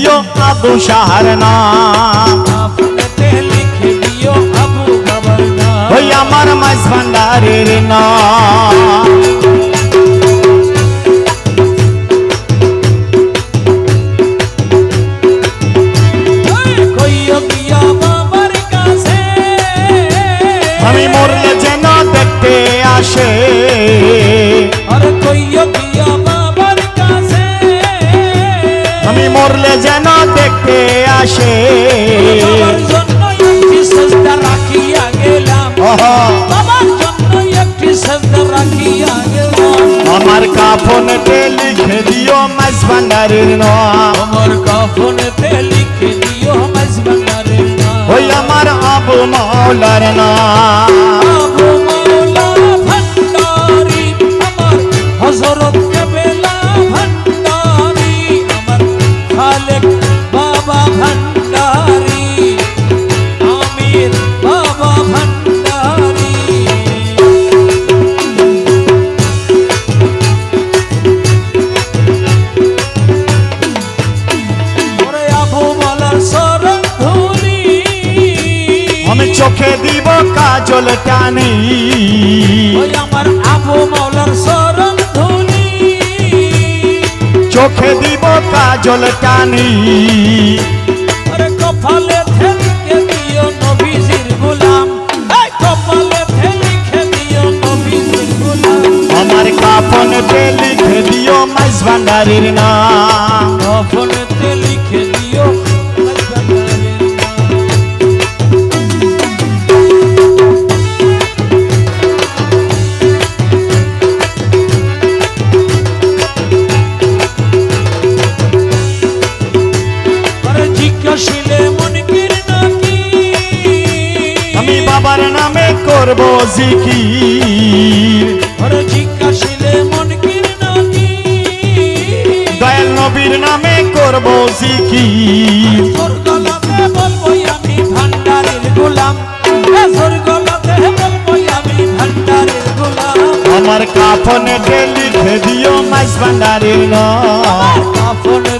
দিও আবু শাহার নাম। লিখে দিও আবু বাবার নাম ওই আমার মাঝ ভান্ডারের নাম। আমি মরলে যেন দেখতে আসে। সেজদা রাখিয়া গেলাম। আমার কাফনেতে লিখে দিও মাঝ ভান্ডারের নাম। আমার কাফনেতে লিখে দিও মাঝবান্ডারের নাম। ওই আমার আবু মাওলার নাম। আমি চোখে দিব কাজল টানি। আমার আবু মাওলার শরণ ধুলি। চোখে দিব কাজল টানি। কপালে থেলিকে দিও নবীজির গোলাম। কপালে থেলিকে দিও নবীজির গোলাম। আমার কাফনেতে লিখে দিও মাঝ ভান্ডারের নাম। কপালেতে লিখে দিও মনকির নাকি? আমি বাবার নামে করব জিকির। আরে জিজ্ঞাসিলে মনকির নাকি? দয়াল নবীর নামে করব জিকির। তোর গলাতে বলবই আমি ভান্ডারের গোলাম। তোর গলাতে বলবই আমি ভান্ডারের গোলাম। আমার কাফনেতে লিখে দিও মাঝ ভান্ডারের নাম। কাপড়তে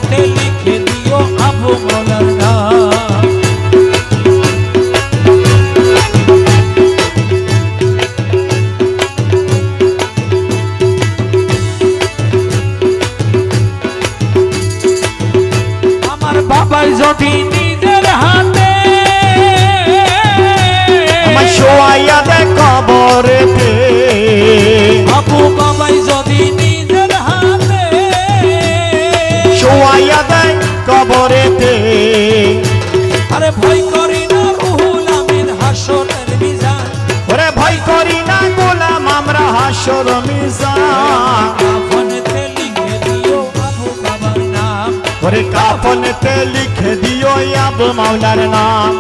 বাবার যদি নিজের হাতে আমার শোয়াইয়া দে কবরেতে। আবু বাবাই যদি নিজের হাতে শোয়াইয়া দে কবরেতে। আরে ভয় করি না রুহুল আমিন হাসনের মিজান। ওরে ভয় করি না গোলাম আমরা হাসর মিজান। ওরে কাফনেতে লিখে দিও আবু মাওলার নাম।